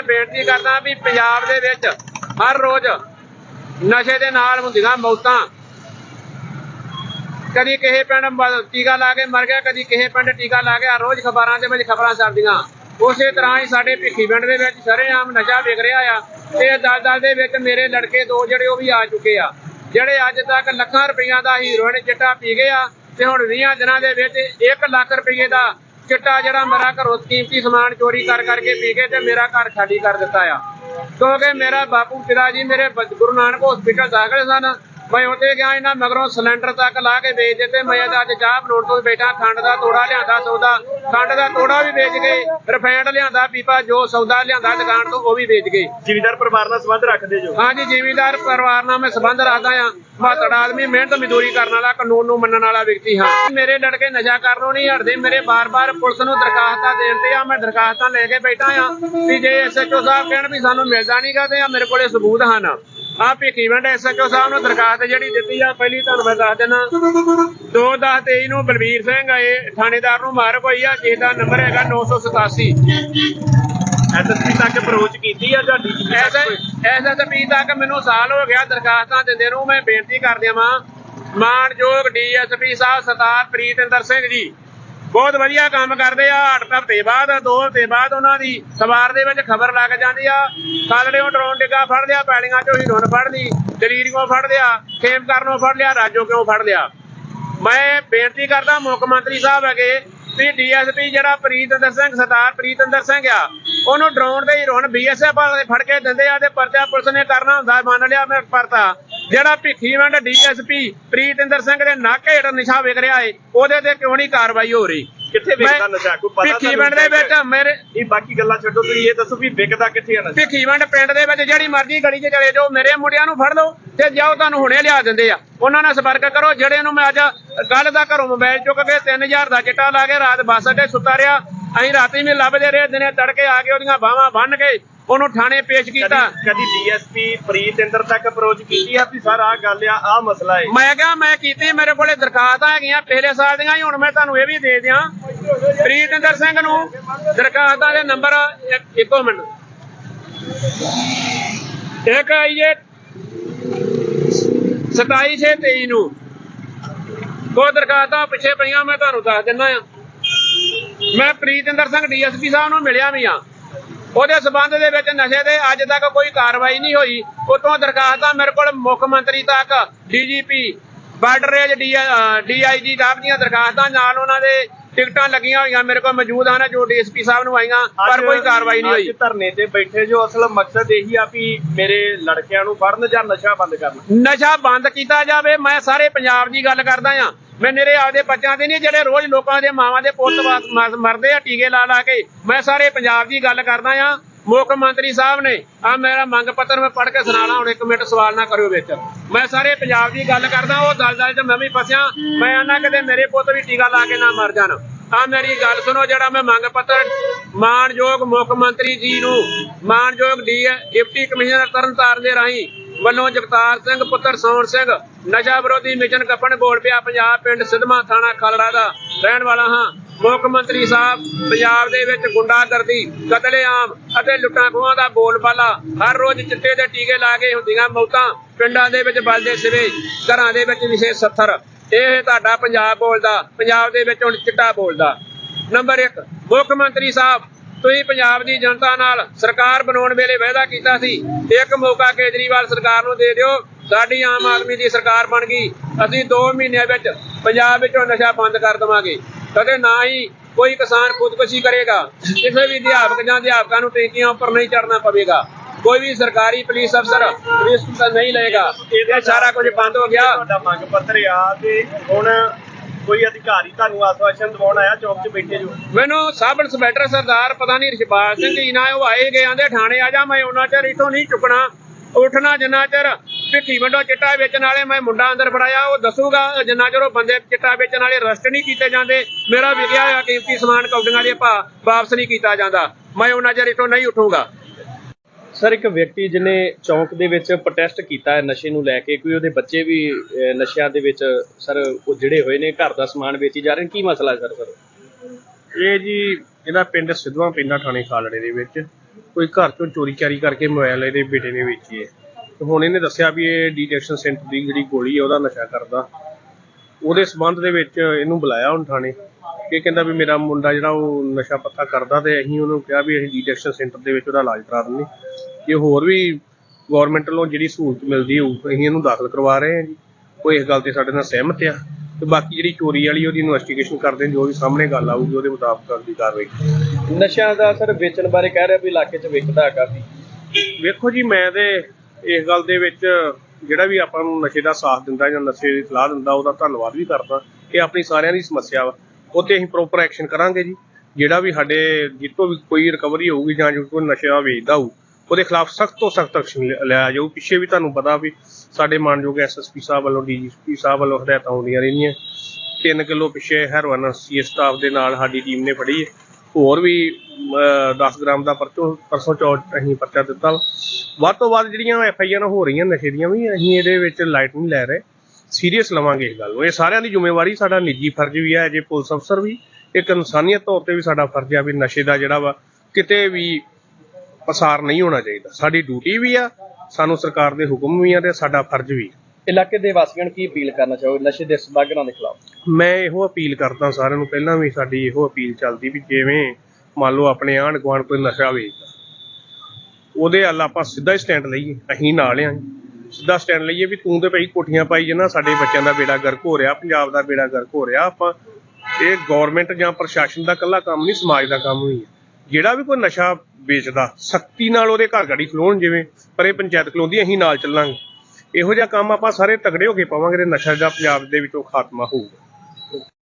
ਮੈਂ ਬੇਨਤੀ ਕਰਦਾ ਵੀ ਪੰਜਾਬ ਦੇ ਵਿੱਚ ਹਰ ਰੋਜ਼ ਨਸ਼ੇ ਦੇ ਨਾਲ ਹੁੰਦੀਆਂ ਮੌਤਾਂ। ਕਦੀ ਕਿਸੇ ਪਿੰਡ ਟੀਕਾ ਲਾ ਕੇ ਮਰ ਗਿਆ, ਕਦੀ ਕਿਸੇ ਪਿੰਡ ਟੀਕਾ ਲਾ ਕੇ, ਹਰ ਰੋਜ਼ ਖਬਰਾਂ ਦੇ ਵਿੱਚ ਖਬਰਾਂ ਚੱਲਦੀਆਂ ਉਸੇ ਤਰ੍ਹਾਂ ਹੀ ਸਾਡੇ ਭਿੱਖੀ ਪਿੰਡ ਦੇ ਵਿੱਚ ਸਰੇਆਮ ਨਸ਼ਾ ਵਿਕ ਰਿਹਾ ਆ ਤੇ ਦਲ ਦੇ ਵਿੱਚ ਮੇਰੇ ਲੜਕੇ ਦੋ ਜਿਹੜੇ ਉਹ ਵੀ ਆ ਚੁੱਕੇ ਆ, ਜਿਹੜੇ ਅੱਜ ਤੱਕ ਲੱਖਾਂ ਰੁਪਈਆ ਦਾ ਹੀਰੋਇਨ ਚਿੱਟਾ ਪੀ ਗਏ ਆ ਤੇ ਹੁਣ 20 ਦਿਨਾਂ ਦੇ ਵਿੱਚ 1 ਲੱਖ ਰੁਪਈਏ ਦਾ ਚਿੱਟਾ ਜਿਹੜਾ ਮੇਰਾ ਘਰੋਂ ਕੀਮਤੀ ਸਮਾਨ ਚੋਰੀ ਕਰ ਕਰਕੇ ਪੀ ਕੇ ਤੇ ਮੇਰਾ ਘਰ ਖਾਲੀ ਕਰ ਦਿੱਤਾ ਆ। ਕਿਉਂਕਿ ਮੇਰਾ ਬਾਪੂ ਪਿਤਾ ਜੀ ਮੇਰੇ ਗੁਰੂ ਨਾਨਕ ਹਸਪੀਟਲ ਦਾਖਲ ਸਨ। ਮੈਂ ਉੱਥੇ ਗਿਆ ਇਹਨਾਂ ਮਗਰੋਂ ਸਿਲੰਡਰ ਤੱਕ ਲਾ ਕੇ ਵੇਚ ਦਿੱਤੇ। ਮੈਂ ਤਾਂ ਅੱਜ ਚਾਹ ਬਣਾਉਣ ਤੋਂ ਬੈਠਾ ਖੰਡ ਦਾ ਤੋੜਾ ਲਿਆਂਦਾ ਸੌਦਾ। ਖੰਡ ਦਾ ਤੋੜਾ ਵੀ ਵੇਚ ਗਏ ਰਿਫਾਈਂਡ ਲਿਆਂਦਾ ਪੀਪਾ ਜੋ ਸੌਦਾ ਲਿਆਂਦਾ ਦੁਕਾਨ ਤੋਂ ਉਹ ਵੀ ਵੇਚ ਗਏ। ਜ਼ਿਮੀਦਾਰ ਪਰਿਵਾਰ ਨਾਲ ਸੰਬੰਧ ਰੱਖਦੇ ਜੋ? ਹਾਂਜੀ ਜ਼ਿਮੀਂਦਾਰ ਪਰਿਵਾਰ ਨਾਲ ਮੈਂ ਸੰਬੰਧ ਰੱਖਦਾ ਆ ਮਾਤੜ ਆਦਮੀ ਮਿਹਨਤ ਮਜ਼ਦੂਰੀ ਕਰਨ ਵਾਲਾ ਕਾਨੂੰਨ ਨੂੰ ਮੰਨਣ ਵਾਲਾ ਵਿਅਕਤੀ ਹਾਂ। ਮੇਰੇ ਲੜਕੇ ਨਸ਼ਾ ਕਰਨੋਂ ਨਹੀਂ ਹਟਦੇ ਮੇਰੇ ਬਾਰ-ਬਾਰ ਪੁਲਿਸ ਨੂੰ ਦਰਖਾਸਤਾਂ ਦੇਣ ਤੇ ਆ ਮੈਂ ਦਰਖਾਸਤਾਂ ਲੈ ਕੇ ਬੈਠਾ ਆ ਵੀ ਜੇ ਐਸਐਚਓ ਸਾਹਿਬ ਕਹਿਣ ਵੀ ਸਾਨੂੰ ਮਿਲਦਾ ਨਹੀਂਗਾ ਤੇ ਆ ਮੇਰੇ ਕੋਲੇ ਸਬੂਤ ਹਨ। ਆ ਭਿੱਖੀਵੰਡ ਐਸਐਚਓ ਸਾਹਿਬ ਨੂੰ ਦਰਖਾਸਤ ਜਿਹੜੀ ਦਿੱਤੀ ਆ ਪਹਿਲੀ ਤੁਹਾਨੂੰ ਮੈਂ ਦੱਸ ਦਿੰਦਾ। 2-10-23 ਨੂੰ ਬਲਵੀਰ ਸਿੰਘ ਆਏ ਥਾਣੇਦਾਰ ਨੂੰ ਮਾਰ ਹੋਈ ਆ ਜਿਸ ਦਾ ਨੰਬਰ ਹੈਗਾ 987 ਐਸਐਸਪੀ ਤੱਕ ਅਪਰੋਚ ਕੀਤੀ ਆ ਐਸੇ ਐਸਐਸਪੀ ਤੱਕ? ਮੈਨੂੰ ਸਾਲ ਹੋ ਗਿਆ ਦਰਖਾਸਤਾਂ ਦਿੰਦੇ ਨੂੰ ਮੈਂ ਬੇਨਤੀ ਕਰ ਦਿਆਂ ਮਾਨਯੋਗ ਡੀਐਸਪੀ ਸਾਹਿਬ ਸਰਦਾਰ ਪ੍ਰੀਤਿੰਦਰ ਸਿੰਘ ਜੀ ਬਹੁਤ ਵਧੀਆ ਕੰਮ ਕਰਦੇ ਆ, ਅੱਠ ਹਫ਼ਤੇ ਬਾਅਦ, ਦੋ ਹਫ਼ਤੇ ਬਾਅਦ ਉਹਨਾਂ ਦੀ ਸਵਾਰ ਦੇ ਵਿੱਚ ਖਬਰ ਲੱਗ ਜਾਂਦੀ ਆ। ਕਾਲੜਿਓਂ ਡਰੋਨ ਡਿੱਗਾ, ਫੜ ਲਿਆ, ਪੈਲੀਆਂ ਚੋਂ ਹੀਰੋਨ ਫੜ ਲਈ ਦਲੀਰੀਓਂ ਫੜ ਲਿਆ ਖੇਮ ਕਰਨੋਂ ਫੜ ਲਿਆ, ਰਾਜੋ ਕਿਉਂ ਫੜ ਲਿਆ? ਮੈਂ ਬੇਨਤੀ ਕਰਦਾ ਮੁੱਖ ਮੰਤਰੀ ਸਾਹਿਬ ਹੈਗੇ ਵੀ ਡੀਐਸਪੀ ਜਿਹੜਾ ਪ੍ਰੀਤਿੰਦਰ ਸਿੰਘ, ਸਰਦਾਰ ਪ੍ਰੀਤਿੰਦਰ ਸਿੰਘ ਆ ਉਹਨੂੰ ਡਰੋਨ ਦੇ ਹੀਰੋਨ ਬੀਐਸਐਫ ਵਾਲੇ ਫੜ ਕੇ ਦਿੰਦੇ ਆ ਤੇ ਪਰਚਾ ਪੁਲਿਸ ਨੇ ਕਰਨਾ ਹੁੰਦਾ ਮੰਨ ਲਿਆ ਮੈਂ ਪਰਤਾ। ਜਿਹੜਾ ਭਿੱਖੀਵੰਡ ਡੀਐਸਪੀ ਪ੍ਰੀਤਿੰਦਰ ਸਿੰਘ ਦੇ ਨੱਕ ਹੇਠ ਨਿਸ਼ਾ ਵਿਕ ਰਿਹਾ ਏ ਉਹਦੇ ਤੇ ਕਿਉਂ ਨਹੀਂ ਕਾਰਵਾਈ ਹੋ ਰਹੀ? ਕਿੱਥੇ ਵਿਕਦਾ ਨਸ਼ਾ? ਕੋਈ ਪਤਾ ਭਿੱਖੀਵੰਡ ਦੇ ਵਿੱਚ ਮੇਰੇ ਇਹ ਬਾਕੀ ਗੱਲਾਂ ਛੱਡੋ ਤੁਸੀਂ ਇਹ ਦੱਸੋ ਵੀ ਵਿਕਦਾ ਕਿੱਥੇ ਆ ਨਸ਼ਾ? ਭਿੱਖੀਵੰਡ ਪਿੰਡ ਦੇ ਵਿੱਚ ਜਿਹੜੀ ਮਰਜ਼ੀ ਗਲੀ 'ਚ ਚਲੇ ਜਾਓ ਮੇਰੇ ਮੁੰਡਿਆਂ ਨੂੰ ਫੜ ਲਓ ਤੇ ਜਾਓ ਤੁਹਾਨੂੰ ਹੁਣੇ ਲਿਆ ਦਿੰਦੇ ਆ। ਉਹਨਾਂ ਨਾਲ ਸੰਪਰਕ ਕਰੋ ਜਿਹੜੇ ਨੂੰ ਮੈਂ ਅੱਜ ਕੱਲ ਦਾ ਘਰੋਂ ਮੋਬਾਈਲ ਚੁੱਕ ਕੇ 3000 ਦਾ ਚਿੱਟਾ ਲਾ ਕੇ ਰਾਤ ਬੱਸ ਅੱਡੇ ਸੁੱਤਾ ਰਿਹਾ ਅਸੀਂ ਰਾਤੀ ਵੀ ਲੱਭਦੇ ਰਹੇ ਦਿਨੇ ਤੜਕੇ ਆ ਕੇ ਉਹਦੀਆਂ ਬਾਹਾਂ ਬੰਨ ਕੇ ਉਹਨੂੰ ਥਾਣੇ ਪੇਸ਼ ਕੀਤਾ। ਕਦੀ ਡੀਐਸਪੀ ਪ੍ਰੀਤਿੰਦਰ ਤੱਕ ਅਪਰੋਚ ਕੀਤੀ ਆ ਵੀ ਸਰ ਆਹ ਗੱਲ ਆ ਆਹ ਮਸਲਾ ਹੈ ਮੈਂ ਕਿਹਾ ਮੈਂ ਕੀਤੀ ਮੇਰੇ ਕੋਲੇ ਦਰਖਾਸਤਾਂ ਹੈਗੀਆਂ ਪਿਛਲੇ ਸਾਲ ਦੀਆਂ ਹੀ ਹੁਣ ਮੈਂ ਤੁਹਾਨੂੰ ਇਹ ਵੀ ਦੇ ਦਿਆਂ। ਪ੍ਰੀਤਿੰਦਰ ਸਿੰਘ ਨੂੰ ਦਰਖਾਸਤਾਂ ਦੇ ਨੰਬਰ ਇੱਕ- ਮਿੰਟ। ਇੱਕ ਆਈਏ 27623 ਨੂੰ। ਉਹ ਦਰਖਾਸਤਾਂ ਪਿੱਛੇ ਪਈਆਂ ਮੈਂ ਤੁਹਾਨੂੰ ਦੱਸ ਦਿੰਦਾ ਆ ਮੈਂ ਪ੍ਰੀਤਿੰਦਰ ਸਿੰਘ ਡੀਐਸਪੀ ਸਾਹਿਬ ਨੂੰ ਮਿਲਿਆ ਵੀ ਆ ਉਹਦੇ ਸਬੰਧ ਦੇ ਵਿੱਚ ਨਸ਼ੇ ਦੇ ਅੱਜ ਤੱਕ ਕੋਈ ਕਾਰਵਾਈ ਨਹੀਂ ਹੋਈ। ਉਤੋਂ ਦਰਖਾਸਤਾਂ ਮੇਰੇ ਕੋਲ ਮੁੱਖ ਮੰਤਰੀ ਤੱਕ ਡੀਜੀਪੀ ਬਾਰਡਰ ਰੇਂਜ ਡੀਆਈਜੀ ਸਾਹਿਬ ਦੀਆਂ ਦਰਖਾਸਤਾਂ ਨਾਲ ਉਹਨਾਂ ਦੇ ਟਿਕਟਾਂ ਲੱਗੀਆਂ ਹੋਈਆਂ। ਮੇਰੇ ਕੋਲ ਮੌਜੂਦ ਹਨ ਜੋ ਡੀਐਸਪੀ ਸਾਹਿਬ ਨੂੰ ਆਈਆਂ ਪਰ ਕੋਈ ਕਾਰਵਾਈ ਨਹੀਂ ਹੋਈ। ਧਰਨੇ ਤੇ ਬੈਠੇ ਜੋ ਅਸਲ ਮਕਸਦ ਇਹੀ ਆ ਵੀ ਮੇਰੇ ਲੜਕਿਆਂ ਨੂੰ ਫੜਨ ਜਾਂ ਨਸ਼ਾ ਬੰਦ ਕਰਨ। ਨਸ਼ਾ ਬੰਦ ਕੀਤਾ ਜਾਵੇ। ਮੈਂ ਸਾਰੇ ਪੰਜਾਬ ਦੀ ਗੱਲ ਕਰਦਾ ਆ ਮੈਂ ਮੇਰੇ ਆਪਦੇ ਬੱਚਿਆਂ ਦੇ ਨਹੀਂ, ਜਿਹੜੇ ਰੋਜ਼ ਲੋਕਾਂ ਦੇ ਮਾਵਾਂ ਦੇ ਪੁੱਤ ਮਰਦੇ ਆ ਟੀਕੇ ਲਾ ਲਾ ਕੇ, ਮੈਂ ਸਾਰੇ ਪੰਜਾਬ ਦੀ ਗੱਲ ਕਰਦਾ ਆ ਮੁੱਖ ਮੰਤਰੀ ਸਾਹਿਬ ਨੇ ਆ ਮੇਰਾ ਮੰਗ ਪੱਤਰ ਮੈਂ ਪੜ੍ਹ ਕੇ ਸੁਣਾਣਾ ਹੁਣ ਇੱਕ ਮਿੰਟ ਸਵਾਲ ਨਾ ਕਰਿਓ ਵਿੱਚ। ਮੈਂ ਸਾਰੇ ਪੰਜਾਬ ਦੀ ਗੱਲ ਕਰਦਾ, ਉਹ ਦਲਦਲ 'ਚ ਮੈਂ ਵੀ ਫਸਿਆ, ਮੈਂ ਆਨਾ ਕਿਤੇ ਮੇਰੇ ਪੁੱਤ ਵੀ ਟੀਕਾ ਲਾ ਕੇ ਨਾ ਮਰ ਜਾਣ। ਆ ਮੇਰੀ ਗੱਲ ਸੁਣੋ, ਜਿਹੜਾ ਮੈਂ ਮੰਗ ਪੱਤਰ ਮਾਨਯੋਗ ਮੁੱਖ ਮੰਤਰੀ ਜੀ ਨੂੰ, ਮਾਨਯੋਗ ਡੀ ਡਿਪਟੀ ਕਮਿਸ਼ਨਰ ਤਰਨਤਾਰਨ ਦੇ ਰਾਹੀਂ ਵੱਲੋਂ ਜਗਤਾਰ ਸਿੰਘ, ਪੁੱਤਰ ਸੌਣ ਸਿੰਘ, ਨਸ਼ਾ ਵਿਰੋਧੀ ਮਿਸ਼ਨ ਕੱਪਣ ਬੋਲ ਪਿਆ ਪੰਜਾਬ ਪਿੰਡ ਸਿਧਮਾ ਥਾਣਾ ਖਾਲੜਾ ਦਾ। ਰਹਿਣ ਵਾਲਾ ਹਾਂ, ਮੁੱਖ ਮੰਤਰੀ ਸਾਹਿਬ, ਪੰਜਾਬ ਦੇ ਵਿੱਚ ਗੁੰਡਾਗਰਦੀ, ਕਤਲੇਆਮ ਅਤੇ ਲੁੱਟਾਂ ਖੋਹਾਂ ਦਾ ਬੋਲਬਾਲਾ ਹਰ ਰੋਜ਼ ਚਿੱਟੇ ਦੇ ਟੀਕੇ ਲਾ ਕੇ ਹੁੰਦੀਆਂ ਮੌਤਾਂ ਪਿੰਡਾਂ ਦੇ ਵਿੱਚ ਬਲਦੇ ਸਿਵੇ, ਘਰਾਂ ਦੇ ਵਿੱਚ ਵਿਸ਼ੇ 70 ਇਹ ਤੁਹਾਡਾ ਪੰਜਾਬ ਬੋਲਦਾ, ਪੰਜਾਬ ਦੇ ਵਿੱਚ ਹੁਣ ਚਿੱਟਾ ਬੋਲਦਾ। ਨੰਬਰ 1 ਮੁੱਖ ਮੰਤਰੀ ਸਾਹਿਬ ਤੁਸੀਂ ਪੰਜਾਬ ਦੀ ਜਨਤਾ ਨਾਲ ਸਰਕਾਰ ਬਣਾਉਣ ਵੇਲੇ ਵਾਅਦਾ ਕੀਤਾ ਸੀ, ਇੱਕ ਮੌਕਾ ਕੇਜਰੀਵਾਲ ਸਰਕਾਰ ਨੂੰ ਦੇ ਦਿਓ, ਸਾਡੀ ਆਮ ਆਦਮੀ ਦੀ ਸਰਕਾਰ ਬਣ ਗਈ, ਅਸੀਂ 2 ਮਹੀਨਿਆਂ ਵਿੱਚ ਪੰਜਾਬ ਵਿੱਚੋਂ ਨਸ਼ਾ ਬੰਦ ਕਰ ਦੇਵਾਂਗੇ। ਕਦੇ ਨਾ ਹੀ ਕੋਈ ਕਿਸਾਨ ਖੁਦਕੁਸ਼ੀ ਕਰੇਗਾ, ਕਿਸੇ ਵੀ ਅਧਿਆਪਕ ਜਾਂ ਅਧਿਆਪਕਾਂ ਨੂੰ ਟੈਂਕੀਆਂ ਉੱਪਰ ਨਹੀਂ ਚੜਨਾ ਪਵੇਗਾ। ਕੋਈ ਵੀ ਸਰਕਾਰੀ ਪੁਲਿਸ ਅਫਸਰ ਰਿਸਕ ਨਹੀਂ ਲਏਗਾ, ਇਹ ਸਾਰਾ ਕੁਝ ਬੰਦ ਹੋ ਗਿਆ। ਤੁਹਾਡਾ ਮੰਗ ਪੱਤਰ ਆ ਤੇ ਹੁਣ ਕੋਈ ਅਧਿਕਾਰੀ ਤੁਹਾਨੂੰ ਆਸਵਾਸ਼ਨ ਦਿਵਾਉਣ ਆਇਆ, ਚੌਕ 'ਚ ਬੈਠੇ ਜੋ? ਮੈਨੂੰ ਸਬ ਇੰਸਪੈਕਟਰ ਸਰਦਾਰ, ਪਤਾ ਨਹੀਂ ਰਿਸ਼ਪਾਲ ਸਿੰਘ ਜੀ ਨਾ, ਉਹ ਆਏ ਗਏ, ਆਂਦੇ ਥਾਣੇ ਆ ਜਾ, ਮੈਂ ਉਹਨਾਂ ਚਿਰ ਇਥੋਂ ਨਹੀਂ ਚੁੱਕਣਾ। ਉੱਠਣਾ ਜਿੰਨਾ ਚਿਰ ਭਿੱਖੀ ਵੰਡੋ, ਚਿੱਟਾ ਵੇਚਣ ਵਾਲੇ ਮੈਂ ਮੁੰਡਾ ਅੰਦਰ ਫੜਾਇਆ, ਉਹ ਦੱਸੂਗਾ ਜਿੰਨਾ ਚਿਰ ਉਹ ਬੰਦੇ ਚਿੱਟਾ ਵੇਚਣ ਵਾਲੇ ਰਸਟ ਨਹੀਂ ਕੀਤੇ ਜਾਂਦੇ। ਮੇਰਾ ਵਿਕਿਆ ਹੋਇਆ, ਕੀਮਤੀ ਸਮਾਨ ਕੌਡੀਆਂ ਦੇ ਭਾ, ਵਾਪਸ ਨਹੀਂ ਕੀਤਾ ਜਾਂਦਾ। ਮੈਂ ਉਹਨਾਂ ਚਿਰ ਇਥੋਂ ਨਹੀਂ ਉੱਠੂਗਾ। ਸਰ ਇੱਕ ਵਿਅਕਤੀ ਜਿਹਨੇ ਚੌਂਕ ਦੇ ਵਿੱਚ ਪ੍ਰੋਟੈਸਟ ਕੀਤਾ ਹੈ ਨਸ਼ੇ ਨੂੰ ਲੈ ਕੇ ਕੋਈ ਉਹਦੇ ਬੱਚੇ ਵੀ ਅਹ, ਨਸ਼ਿਆਂ ਦੇ ਵਿੱਚ ਸਰ ਉਹ ਜਿਹੜੇ ਹੋਏ ਨੇ ਘਰ ਦਾ ਸਮਾਨ ਵੇਚੀ ਜਾ ਰਹੇ ਨੇ ਕੀ ਮਸਲਾ ਹੈ ਸਰ ਸਰ ਇਹ ਜੀ ਇਹਦਾ ਪਿੰਡ ਸਿੱਧਵਾਂ ਪਿੰਡਾ ਥਾਣੇ ਖਾਲੜੇ ਦੇ ਵਿੱਚ ਕੋਈ ਘਰ ਚੋਂ ਚੋਰੀ ਚਾਰੀ ਕਰਕੇ ਮੋਬਾਈਲ ਇਹਦੇ ਬੇਟੇ ਨੇ ਵੇਚੀ ਹੈ। ਤੇ ਹੁਣ ਇਹਨੇ ਦੱਸਿਆ ਵੀ ਇਹ ਡਿਟੈਕਸ਼ਨ ਸੈਂਟਰ ਦੀ ਜਿਹੜੀ ਗੋਲੀ ਹੈ ਉਹਦਾ ਨਸ਼ਾ ਕਰਦਾ। ਉਹਦੇ ਸਬੰਧ ਦੇ ਵਿੱਚ ਇਹਨੂੰ ਬੁਲਾਇਆ ਹੁਣ ਥਾਣੇ। ਇਹ ਕਹਿੰਦਾ ਵੀ ਮੇਰਾ ਮੁੰਡਾ ਜਿਹੜਾ ਉਹ ਨਸ਼ਾ ਪੱਤਾ ਕਰਦਾ ਤੇ ਅਸੀਂ ਉਹਨੂੰ ਕਿਹਾ ਵੀ ਅਸੀਂ ਡਿਟੈਕਸ਼ਨ ਸੈਂਟਰ ਦੇ ਵਿੱਚ ਉਹਦਾ ਇਲਾਜ ਕਰਾ ਦਿੰਦੇ। ਜੇ ਹੋਰ ਵੀ ਗਵਰਨਮੈਂਟ ਵੱਲੋਂ ਜਿਹੜੀ ਸਹੂਲਤ ਮਿਲਦੀ ਹੋਊ ਅਸੀਂ ਇਹਨੂੰ ਦਾਖਲ ਕਰਵਾ ਰਹੇ ਹਾਂ ਜੀ। ਕੋਈ ਇਸ ਗੱਲ ਤੇ ਸਾਡੇ ਨਾਲ ਸਹਿਮਤ ਆ। ਤੇ ਬਾਕੀ ਜਿਹੜੀ ਚੋਰੀ ਵਾਲੀ ਉਹਦੀ ਇਨਵੈਸਟੀਗੇਸ਼ਨ ਕਰਦੇ ਹਾਂ ਜੋ ਵੀ ਸਾਹਮਣੇ ਗੱਲ ਆਊਗੀ ਉਹਦੇ ਮੁਤਾਬਕ ਅਗਲੀ ਕਾਰਵਾਈ ਨਸ਼ਿਆਂ ਦਾ ਸਰ ਵੇਚਣ ਬਾਰੇ ਕਹਿ ਰਿਹਾ ਵੀ ਇਲਾਕੇ 'ਚ ਵਿਕਦਾ ਹੈ ਕਾਫੀ ਵੇਖੋ ਜੀ ਮੈਂ ਤੇ ਇਸ ਗੱਲ ਦੇ ਵਿੱਚ ਜਿਹੜਾ ਵੀ ਆਪਾਂ ਨੂੰ ਨਸ਼ੇ ਦਾ ਸਾਥ ਦਿੰਦਾ ਜਾਂ ਨਸ਼ੇ ਦੀ ਸਲਾਹ ਦਿੰਦਾ ਉਹਦਾ ਧੰਨਵਾਦ ਵੀ ਕਰਦਾ ਇਹ ਆਪਣੀ ਸਾਰਿਆਂ ਦੀ ਸਮੱਸਿਆ ਵਾ। ਉਹ ਤੇ ਅਸੀਂ ਪ੍ਰੋਪਰ ਐਕਸ਼ਨ ਕਰਾਂਗੇ ਜੀ। ਜਿਹੜਾ ਵੀ ਸਾਡੇ ਜਿੱਤੋਂ ਵੀ ਕੋਈ ਰਿਕਵਰੀ ਹੋਊਗੀ ਜਾਂ ਜੋ ਕੋਈ ਨਸ਼ਾ ਵੇਚਦਾ ਹੋਊ ਉਹਦੇ ਖਿਲਾਫ ਸਖਤ ਤੋਂ ਸਖਤ ਐਕਸ਼ਨ ਲਿਆ ਜਾਊ। ਪਿੱਛੇ ਵੀ ਤੁਹਾਨੂੰ ਪਤਾ ਵੀ ਸਾਡੇ ਮਾਨਯੋਗ ਐਸਐਸਪੀ ਸਾਹਿਬ ਵੱਲੋਂ ਡੀਜੀਪੀ ਸਾਹਿਬ ਵੱਲੋਂ ਹਦਾਇਤਾਂ ਆਉਂਦੀਆਂ ਰਹਿੰਦੀਆਂ 3 ਕਿਲੋ ਪਿੱਛੇ ਹੈਰੋਇਨ ਸੀ ਸਟਾਫ ਦੇ ਨਾਲ ਸਾਡੀ ਟੀਮ ਨੇ ਫੜੀ। ਹੈ ਹੋਰ ਵੀ 10 ਗ੍ਰਾਮ ਦਾ ਪਰਚੋ ਪਰਸੋਂ ਚੌਥ ਅਸੀਂ ਪਰਚਾ ਦਿੱਤਾ ਵੱਧ ਤੋਂ ਵੱਧ ਜਿਹੜੀਆਂ ਐਫ ਆਈ ਆਰ ਹੋ ਰਹੀਆਂ ਨਸ਼ੇ ਦੀਆਂ ਵੀ, ਅਸੀਂ ਇਹਦੇ ਵਿੱਚ ਲਾਈਟ ਨਹੀਂ ਲੈ ਰਹੇ। ਸੀਰੀਅਸ ਲਵਾਂਗੇ ਇਸ ਗੱਲ ਨੂੰ। ਇਹ ਸਾਰਿਆਂ ਦੀ ਜ਼ਿੰਮੇਵਾਰੀ, ਸਾਡਾ ਨਿੱਜੀ ਫਰਜ਼ ਵੀ ਹੈ, ਜੇ ਪੁਲਿਸ ਅਫਸਰ ਵੀ ਇੱਕ ਇਨਸਾਨੀਅਤ ਤੌਰ ਤੇ ਵੀ ਸਾਡਾ ਫਰਜ਼ ਆ ਵੀ ਨਸ਼ੇ ਦਾ ਜਿਹੜਾ ਵਾ, ਕਿਤੇ ਵੀ ਪਸਾਰ ਨਹੀਂ ਹੋਣਾ ਚਾਹੀਦਾ। ਸਾਡੀ ਡਿਊਟੀ ਵੀ ਆ ਸਾਨੂੰ ਸਰਕਾਰ ਦੇ ਹੁਕਮ ਵੀ ਆ ਤੇ ਸਾਡਾ ਫਰਜ਼ ਵੀ ਆ। ਇਲਾਕੇ ਦੇ ਵਾਸੀਆਂ ਨੂੰ ਕੀ ਅਪੀਲ ਕਰਨਾ ਚਾਹੋਗੇ? ਨਸ਼ੇ ਦੇ ਸਦਾਗਰਾਂ ਦੇ ਖਿਲਾਫ। ਮੈਂ ਇਹੋ ਅਪੀਲ ਕਰਦਾ ਸਾਰਿਆਂ ਨੂੰ ਪਹਿਲਾਂ ਵੀ ਸਾਡੀ ਇਹੋ ਅਪੀਲ ਚੱਲਦੀ ਵੀ ਜਿਵੇਂ ਮੰਨ ਲਓ ਆਪਣੇ ਆਂਢ ਗੁਆਂਢ ਕੋਈ ਨਸ਼ਾ ਵੇਚਦਾ ਉਹਦੇ ਹੱਲ ਆਪਾਂ ਸਿੱਧਾ ਹੀ ਸਟੈਂਡ ਲਈਏ ਅਸੀਂ ਨਾਲ ਆਂ। ਸਿੱਧਾ ਸਟੈਂਡ ਲਈਏ ਵੀ ਤੂੰ ਤੇ ਭਾਈ ਕੋਠੀਆਂ ਪਾਈ ਜਨਾ ਸਾਡੇ ਬੱਚਿਆਂ ਦਾ ਬੇੜਾ ਗਰਕ ਹੋ ਰਿਹਾ ਪੰਜਾਬ ਦਾ ਬੇੜਾ ਗਰਕ ਹੋ ਰਿਹਾ ਆਪਾਂ ਇਹ ਗਵਰਨਮੈਂਟ ਜਾਂ ਪ੍ਰਸ਼ਾਸਨ ਦਾ ਇਕੱਲਾ ਕੰਮ ਨਹੀਂ ਸਮਾਜ ਦਾ ਕੰਮ ਵੀ ਹੈ ਜਿਹੜਾ ਵੀ ਕੋਈ ਨਸ਼ਾ ਵੇਚਦਾ, ਸਖਤੀ ਨਾਲ ਉਹਦੇ ਘਰ ਗਾੜੀ ਖਲੋਣ ਜਿਵੇਂ, ਪਰ ਇਹ ਪੰਚਾਇਤ ਖਲੋਂਦੀ ਅਸੀਂ ਨਾਲ ਚੱਲਾਂਗੇ। ਇਹੋ ਜਿਹਾ ਕੰਮ ਆਪਾਂ ਸਾਰੇ ਤਗੜੇ ਹੋ ਕੇ ਪਾਵਾਂਗੇ ਤੇ ਨਸ਼ਾ ਦਾ ਪੰਜਾਬ ਦੇ ਵਿੱਚੋਂ ਖਾਤਮਾ ਹੋਊਗਾ।